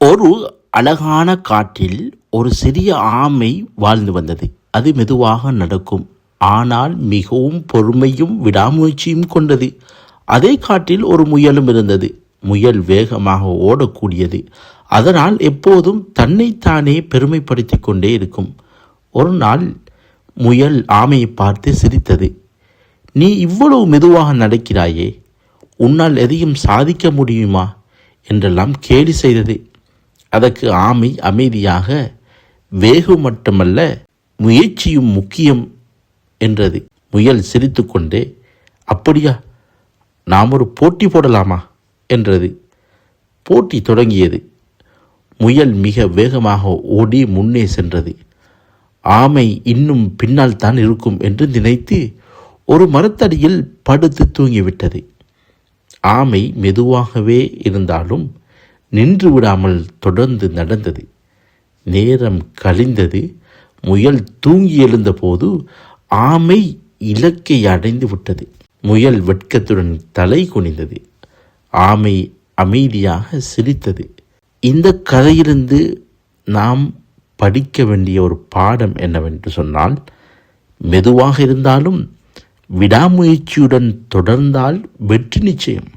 ஒரு அழகான காட்டில் ஒரு சிறிய ஆமை வாழ்ந்து வந்தது. அது மெதுவாக நடக்கும். ஆனால் மிகவும் பொறுமையும் விடாமுயற்சியும் கொண்டது. அதே காட்டில் ஒரு முயலும் இருந்தது. முயல் வேகமாக ஓடக்கூடியது. அதனால் எப்போதும் தன்னைத்தானே பெருமைப்படுத்திக் கொண்டே இருக்கும். ஒரு நாள் முயல் ஆமையை பார்த்து சிரித்தது. நீ இவ்வளவு மெதுவாக நடக்கிறாயே. உன்னால் எதையும் சாதிக்க முடியுமா? என்றெல்லாம் கேலி செய்தது. அதற்கு ஆமை அமைதியாக வேகம் மட்டுமல்ல முயற்சியும் முக்கியம் என்றது. முயல் சிரித்துக்கொண்டே அப்படியா நாம் ஒரு போட்டி போடலாமா? என்றது. போட்டி தொடங்கியது. முயல் மிக வேகமாக ஓடி முன்னே சென்றது. ஆமை இன்னும் பின்னால் தான் இருக்கும் என்று நினைத்து ஒரு மரத்தடியில் படுத்து தூங்கிவிட்டது. ஆமை மெதுவாகவே இருந்தாலும் நின்று விடாமல் தொடர்ந்து நடந்தது. நேரம் கழிந்தது. முயல் தூங்கி எழுந்தபோது ஆமை இலக்கை அடைந்து விட்டது. முயல் வெட்கத்துடன் தலை குனிந்தது. ஆமை அமைதியாக சிரித்தது. இந்த கதையிலிருந்து நாம் படிக்க வேண்டிய ஒரு பாடம் என்னவென்று சொன்னால் மெதுவாக இருந்தாலும் விடாமுயற்சியுடன் தொடர்ந்தால் வெற்றி நிச்சயம்.